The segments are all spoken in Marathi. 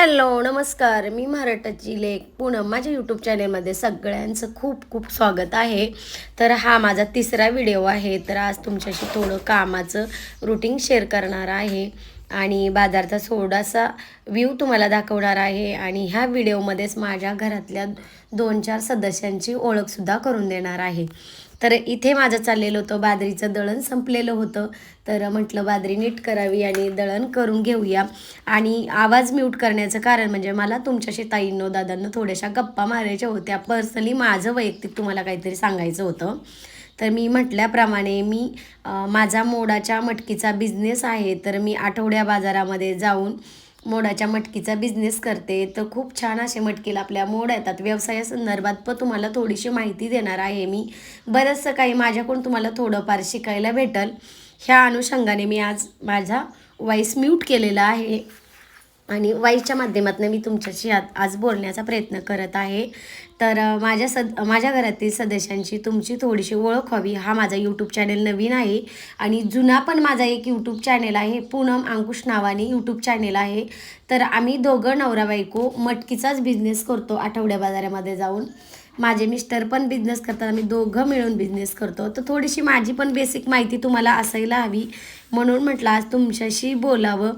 हॅलो नमस्कार. मी महाराष्ट्राची लेख पूनम. माझ्या यूट्यूब चॅनेलमध्ये सगळ्यांचं खूप खूप स्वागत आहे. तर हा माझा तिसरा व्हिडिओ आहे. तर आज तुमच्याशी थोडं कामाचं रुटीन शेअर करणार आहे. आणि बाजारचा थोडासा व्ह्यू तुम्हाला दाखवणार आहे. आणि ह्या व्हिडिओमध्येच माझ्या घरातल्या दोन चार सदस्यांची ओळखसुद्धा करून देणार आहे. तर इथे माझं चाललेलं होतं बाजरीचं दळण संपलेलं होतं. तर म्हटलं बाजरी नीट करावी आणि दळण करून घेऊया. आणि आवाज म्यूट करण्याचं कारण म्हणजे मला तुमच्याशी ताईंनो दादांना थोड्याशा गप्पा मारायच्या होत्या. पर्सनली माझं वैयक्तिक तुम्हाला काहीतरी सांगायचं होतं. तर मी म्हटल्याप्रमाणे मी माझा मोडाच्या मटकीचा बिझनेस आहे. तर मी आठवड्या बाजारामध्ये जाऊन मोडाच्या मटकीचा बिझनेस करते. तर खूप छान असे मटकीला आपल्या मोड येतात. व्यवसायासंदर्भात पण तुम्हाला थोडीशी माहिती देणार आहे मी. बरंचसं काही माझ्याकडून तुम्हाला थोडंफार शिकायला भेटल. ह्या अनुषंगाने मी आज माझा वॉईस म्यूट केलेला आहे. आणि वाईच्या माध्यमातून मी तुमच्याशी आज बोलण्याचा प्रयत्न करत आहे. तर माझ्या सद माझ्या घरातील सदस्यांची तुमची थोडीशी ओळख व्हावी हा माझा यूट्यूब चॅनेल नवीन आहे. आणि जुना पण माझा एक यूट्यूब चॅनेल आहे पूनम अंकुश नावाने यूट्यूब चॅनेल आहे. तर आम्ही दोघं नवरा बायको मटकीचाच बिझनेस करतो आठवड्या बाजारामध्ये जाऊन. माझे मिस्टर पण बिझनेस करतात आम्ही दोघं मिळून बिझनेस करतो. तर थोडीशी माझी पण बेसिक माहिती तुम्हाला असायला हवी. म्हणून म्हटलं आज तुमच्याशी बोलावं.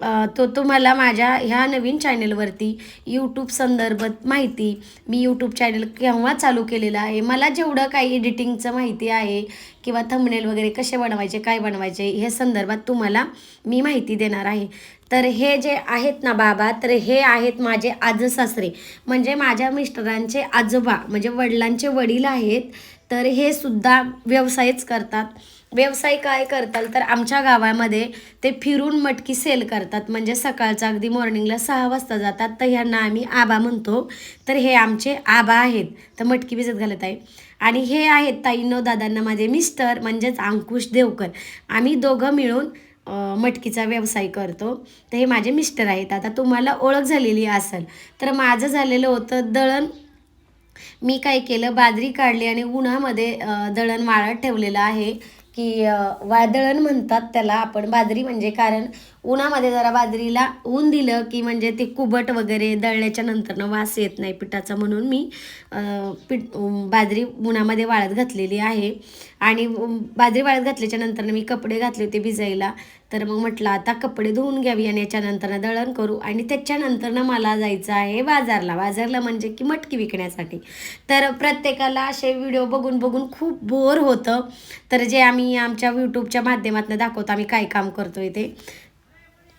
तो तुम्हाला माझ्या ह्या नवीन चॅनेलवरती यूट्यूब संदर्भात माहिती मी यूट्यूब चॅनल केव्हा चालू केलेलं आहे मला जेवढं काही एडिटिंगचं माहिती आहे किंवा थंबनेल वगैरे कसे बनवायचे काय बनवायचे हे संदर्भात तुम्हाला मी माहिती देणार आहे. तर हे जे आहेत ना बाबा तर हे आहेत माझे आजसासरे म्हणजे माझ्या मिस्टरांचे आजोबा म्हणजे वडिलांचे वडील आहेत तर हे सुद्धा व्यवसायच करतात. व्यवसाय काय करतात तर आमच्या गावामध्ये ते फिरून मटकी सेल करतात. म्हणजे सकाळचं अगदी मॉर्निंगला सहा वाजता जातात. तर ह्यांना आम्ही आबा म्हणतो. तर हे आमचे आबा आहेत. तर मटकी भिजत घालत आहे. आणि हे आहेत ताईनो दादांना माझे मिस्टर म्हणजेच अंकुश देवकर. आम्ही दोघं मिळून मटकीचा व्यवसाय करतो. तर हे माझे मिस्टर आहेत. आता तुम्हाला ओळख झालेली असेल. तर माझं झालेलं होतं दळण. मी काय केलं? बाजरी काढली आणि उन्हामध्ये दळण वाळत ठेवलेलं आहे. की वादळण म्हणतात त्याला आपण. बाजरी म्हणजे कारण उन्हामध्ये जरा बाजरीला ऊन दिलं की म्हणजे ते कुबट वगैरे दळल्याच्या नंतरनं वास येत नाही पिठाचा म्हणून मी पीठ बाजरी उन्हामध्ये वाळत घातलेली आहे. आणि बाजरी वाळत घातल्याच्या नंतरनं मी कपडे घातले होते भिजायला. तर मग म्हटलं आता कपडे धुवून घ्यावी आणि याच्यानंतरनं दळण करू. आणि त्याच्यानंतरनं मला जायचं आहे बाजारला. बाजारला म्हणजे की मटकी विकण्यासाठी. तर प्रत्येकाला असे व्हिडिओ बघून बघून खूप बोर होतं. तर जे आम्ही आमच्या यूट्यूबच्या माध्यमातून दाखवतो आम्ही काय काम करतोय ते.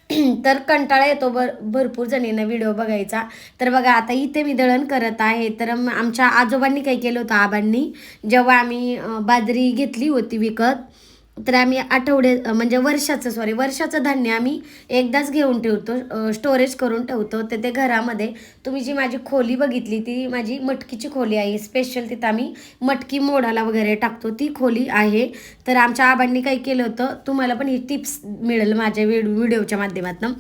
तर कंटाळा येतो भर भरपूर जणींना व्हिडिओ बघायचा. तर बघा आता इथे मी दळण करत आहे. तर आमच्या आजोबांनी काय केलं होतं आबांनी? जेव्हा आम्ही बाजरी घेतली होती विकत तर आम्ही आठवडे म्हणजे वर्षाचं सॉरी वर्षाचं धान्य आम्ही एकदाच घेऊन ठेवतो स्टोरेज करून ठेवतो. तर ते घरामध्ये तुम्ही जी माझी खोली बघितली ती माझी मटकीची खोली आहे. स्पेशल तिथं आम्ही मटकी मोडाला वगैरे टाकतो. ती खोली आहे. तर आमच्या आबांनी काय केलं होतं तुम्हाला पण ही टिप्स मिळेल माझ्या व्हिड व्हिडिओच्या माध्यमातून.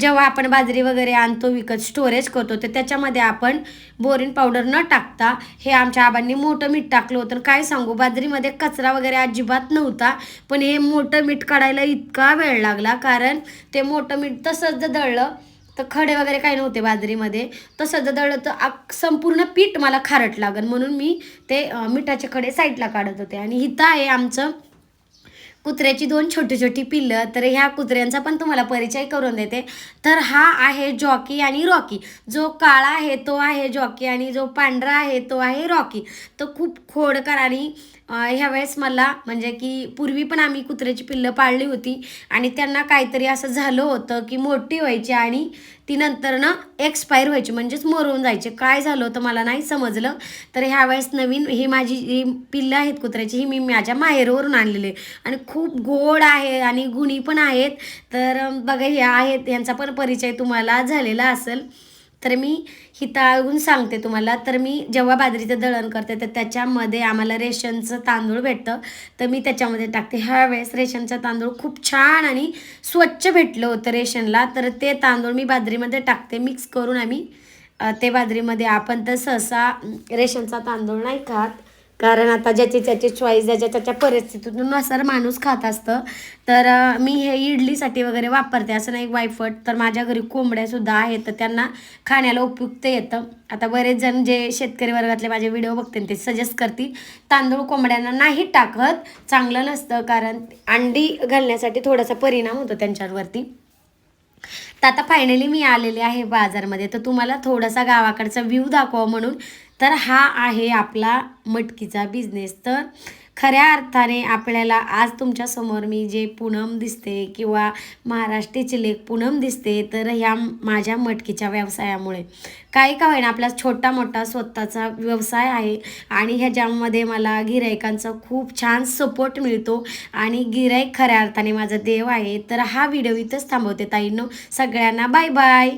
जेव्हा आपण बाजरी वगैरे आणतो विकत स्टोरेज करतो तर त्याच्यामध्ये आपण बोरिन पावडर न टाकता हे आमच्या आबांनी मोठं मीठ टाकलं होतं. काय सांगू बाजरीमध्ये कचरा वगैरे अजिबात नव्हता. पण हे मोठं मीठ काढायला इतका वेळ लागला कारण ते मोठं मीठ तसंच जर दळलं तर खडे वगैरे काही नव्हते बाजरीमध्ये तसं जर दळलं तर संपूर्ण पीठ मला खारट लागल. म्हणून मी ते मिठाचे खडे साईडला काढत होते. आणि इथं आहे आमचं कुत्र्याची दोन छोटी छोटी पिल्लं. तर ह्या कुत्र्यांचा पण तुम्हाला परिचय करून देते. तर हा आहे जॉकी आणि रॉकी. जो काळा आहे तो आहे जॉकी. आणि जो पांढरा आहे तो आहे रॉकी. तो खूप खोडकर आणि ह्यावेळेस मला म्हणजे की पूर्वी पण आम्ही कुत्र्याची पिल्लं पाळली होती आणि त्यांना काहीतरी असं झालं होतं की मोठी व्हायची आणि ती नंतर ना एक्सपायर व्हायची म्हणजेच मरून जायचे. काय झालं होतं मला नाही समजलं. तर ह्यावेळेस नवीन ही माझी जी पिल्लं आहेत कुत्र्याची ही मी माझ्या माहेरवरून आणलेली आणि खूप गोड आहे आणि गुणी पण आहेत. तर बघा हे आहेत यांचा पण परिचय तुम्हाला झालेला असेल. तर मी हिताळून सांगते तुम्हाला. तर मी जेव्हा बाजरीचं दळण करते तर त्याच्यामध्ये आम्हाला रेशनचं तांदूळ भेटतं. तर मी त्याच्यामध्ये टाकते. ह्या वेळेस रेशनचं तांदूळ खूप छान आणि स्वच्छ भेटलं होतं रेशनला. तर ते तांदूळ मी बाजरीमध्ये टाकते. मिक्स करून आम्ही ते बाजरीमध्ये आपण तर सहसा रेशनचा तांदूळ नाही खात. कारण आता ज्याची त्याची चॉईस ज्याच्या त्याच्या परिस्थितीनुसार माणूस खात असतं तर मी हे इडलीसाठी वगैरे वापरते. असं नाही वायफट. तर माझ्या घरी कोंबड्यासुद्धा आहेत तर त्यांना खाण्याला उपयुक्त येतं. आता बरेच जण जे शेतकरी वर्गातले माझे व्हिडिओ बघते ते सजेस्ट करतील तांदूळ कोंबड्यांना नाही टाकत. चांगलं नसतं कारण अंडी घालण्यासाठी थोडासा परिणाम होतो त्यांच्यावरती. तर आता फायनली मी आलेले आहे बाजारमध्ये. तर तुम्हाला थोडासा गावाकडचा व्ह्यू दाखवा म्हणून. तर हा आहे आपला मटकीचा बिझनेस तर खऱ्या अर्थाने आपल्याला आज तुमच्यासमोर मी जे पूनम दिसते किंवा महाराष्ट्राची लेख पूनम दिसते तर ह्या माझ्या मटकीच्या व्यवसायामुळे. काही का होईना आपला छोटा मोठा स्वतःचा व्यवसाय आहे आणि ह्याच्यामध्ये मला गिरायकांचा खूप छान सपोर्ट मिळतो आणि गिरायक खऱ्या अर्थाने माझा देव आहे. तर हा व्हिडिओ इथंच थांबवते ताईंनो. सगळ्यांना बाय बाय